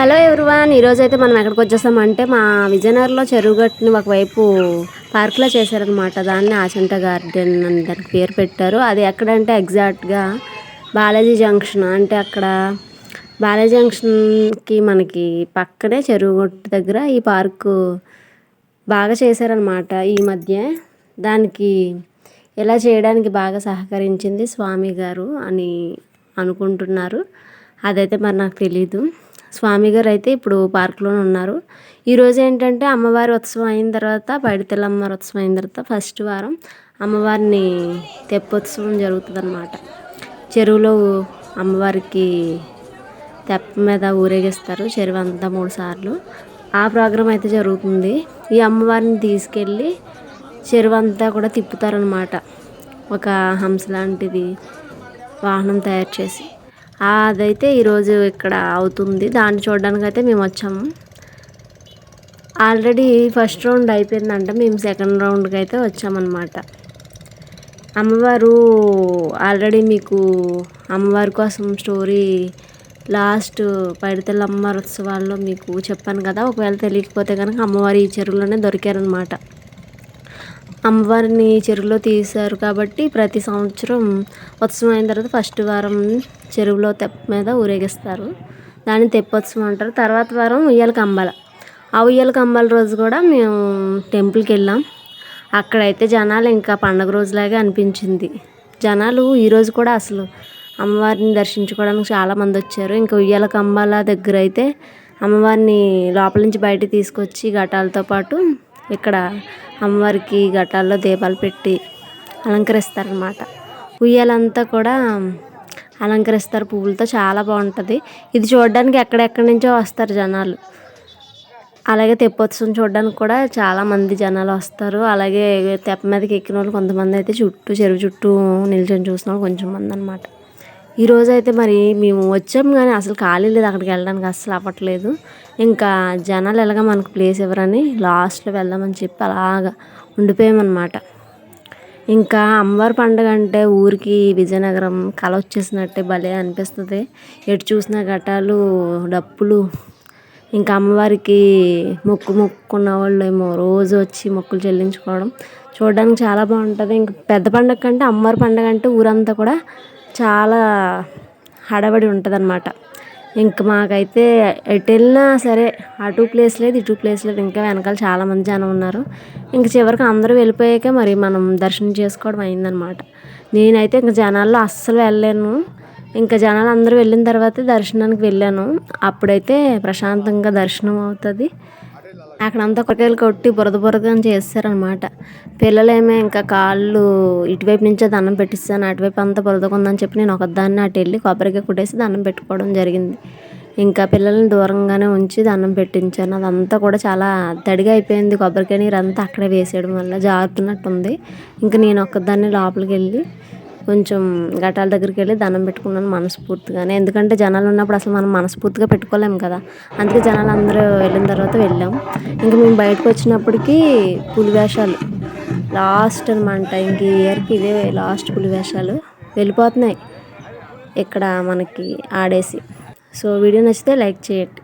Hello everyone ఈరోజు అయితే మనం ఎక్కడికి వచ్చేసామంటే మా విజయనగరంలో చెరువు గట్టుని ఒకవైపు పార్క్లో చేశారనమాట దాన్ని ఆచంట గార్డెన్ అని దానికి పేరు పెట్టారు. అది ఎక్కడంటే ఎగ్జాక్ట్గా బాలాజీ జంక్షన్. అంటే అక్కడ బాలాజీ జంక్షన్కి మనకి పక్కనే చెరువుగట్టు దగ్గర ఈ పార్కు బాగా చేశారనమాట ఈ మధ్య దానికి ఇలా చేయడానికి బాగా సహకరించింది స్వామి గారు అని అనుకుంటున్నారు. అదైతే మరి నాకు తెలీదు. స్వామి గారు అయితే ఇప్పుడు పార్క్లోనే ఉన్నారు. ఈరోజు ఏంటంటే అమ్మవారి ఉత్సవం అయిన తర్వాత పైడితల్లి అమ్మవారి ఉత్సవం అయిన తర్వాత ఫస్ట్ వారం అమ్మవారిని తెప్పోత్సవం జరుగుతుంది అనమాట చెరువులో అమ్మవారికి తెప్ప మీద ఊరేగిస్తారు చెరువు అంతా మూడు సార్లు. ఆ ప్రోగ్రాం అయితే జరుగుతుంది. ఈ అమ్మవారిని తీసుకెళ్ళి చెరువు అంతా కూడా తిప్పుతారనమాట ఒక హంస లాంటిది వాహనం తయారు చేసి. అదైతే ఈరోజు ఇక్కడ అవుతుంది. దాన్ని చూడడానికి అయితే మేము వచ్చాము ఆల్రెడీ ఫస్ట్ రౌండ్ అయిపోయిందంట. మేము సెకండ్ రౌండ్కి అయితే వచ్చామన్నమాట. అమ్మవారు ఆల్రెడీ మీకు అమ్మవారి కోసం స్టోరీ లాస్ట్ పైడితల్లి అమ్మవారి ఉత్సవాల్లో మీకు చెప్పాను కదా. ఒకవేళ తెలియకపోతే కనుక అమ్మవారి ఈ చెరువులోనే దొరికారనమాట అమ్మవారిని చెరువులో తీశారు కాబట్టి ప్రతి సంవత్సరం ఉత్సవం అయిన తర్వాత ఫస్ట్ వారం చెరువులో తెప్ప మీద ఊరేగిస్తారు. దాన్ని తెప్పోత్సవం అంటారు. తర్వాత వారం ఉయ్యాల కంబాల. ఆ ఉయ్యాల కంబాల రోజు కూడా మేము టెంపుల్కి వెళ్ళాం. అక్కడైతే జనాలు ఇంకా పండగ రోజులాగే అనిపించింది. జనాలు ఈరోజు కూడా అసలు అమ్మవారిని దర్శించుకోవడానికి చాలామంది వచ్చారు. ఇంకా ఉయ్యాల కంబాల దగ్గర అయితే అమ్మవారిని లోపల నుంచి బయటకు తీసుకొచ్చి ఘటాలతో పాటు ఇక్కడ అమ్మవారికి ఘటాల్లో దీపాలు పెట్టి అలంకరిస్తారనమాట ఉయ్యాలంతా కూడా అలంకరిస్తారు. పువ్వులతో చాలా బాగుంటుంది. ఇది చూడడానికి ఎక్కడెక్కడి నుంచో వస్తారు జనాలు. అలాగే తెప్పోత్సవం చూడడానికి కూడా చాలామంది జనాలు వస్తారు. అలాగే తెప్ప మీదకి ఎక్కిన వాళ్ళు కొంతమంది అయితే చుట్టూ చెరువు చుట్టూ నిల్చొని చూసిన వాళ్ళు కొంచెం మంది అనమాట ఈరోజు అయితే మరి మేము వచ్చాం కానీ అసలు ఖాళీ లేదు. అక్కడికి వెళ్ళడానికి అస్సలు అవ్వట్లేదు. ఇంకా జనాలు ఎలాగ మనకు ప్లేస్ ఇవ్వరని లాస్ట్లో వెళ్దామని చెప్పి అలాగా ఉండిపోయామన్నమాట. ఇంకా అమ్మవారి పండుగ అంటే ఊరికి విజయనగరం కళ వచ్చేసినట్టే భలే అనిపిస్తుంది. ఎటు చూసిన ఘటాలు డప్పులు ఇంకా అమ్మవారికి మొక్కు మొక్కున్న వాళ్ళు ఏమో రోజు వచ్చి మొక్కులు చెల్లించుకోవడం చూడడానికి చాలా బాగుంటుంది. ఇంకా పెద్ద పండగ కంటే అమ్మవారి పండగ అంటే ఊరంతా కూడా చాలా హడావిడి ఉంటుంది అనమాట ఇంక మాకైతే ఎటు వెళ్ళినా సరే అటు ప్లేస్ లేదు ఇటు ప్లేస్ లేదు. ఇంకా వెనకాల చాలామంది జనం ఉన్నారు. ఇంక చివరికి అందరూ వెళ్ళిపోయాక మరి మనం దర్శనం చేసుకోవడం అయిందనమాట నేనైతే ఇంక జనాల్లో అస్సలు వెళ్ళలేను. ఇంకా జనాలు అందరూ వెళ్ళిన తర్వాత దర్శనానికి వెళ్ళాను. అప్పుడైతే ప్రశాంతంగా దర్శనం అవుతుంది. అక్కడంతా కొరకాయలు కొట్టి బురద బురద చేస్తారనమాట పిల్లలేమే ఇంకా కాళ్ళు ఇటువైపు నుంచే దండం పెట్టిస్తాను. అటువైపు అంతా బురదకుందని చెప్పి నేను ఒకదాన్ని అటు వెళ్ళి కొబ్బరికాయ కుట్టేసి దండం పెట్టుకోవడం జరిగింది. ఇంకా పిల్లల్ని దూరంగానే ఉంచి దండం పెట్టించాను. అదంతా కూడా చాలా తడిగా అయిపోయింది. కొబ్బరికాయ నీరు అంతా అక్కడే వేసేయడం వల్ల జారుతున్నట్టుంది. ఇంకా నేను ఒక్కదాన్ని లోపలికి వెళ్ళి కొంచెం ఘటాల దగ్గరికి వెళ్ళి దండం పెట్టుకున్నాను మనస్ఫూర్తిగానే. ఎందుకంటే జనాలు ఉన్నప్పుడు అసలు మనం మనస్ఫూర్తిగా పెట్టుకోలేము కదా. అందుకే జనాలు అందరూ వెళ్ళిన తర్వాత వెళ్ళాం. ఇంక మేము బయటకు వచ్చినప్పటికీ పులి వేషాలు లాస్ట్ అనమాట ఇంక ఇయర్కి ఇదే లాస్ట్ పులి వేషాలు వెళ్ళిపోతున్నాయి. ఇక్కడ మనకి ఆడేసి. సో వీడియో నచ్చితే లైక్ చేయండి.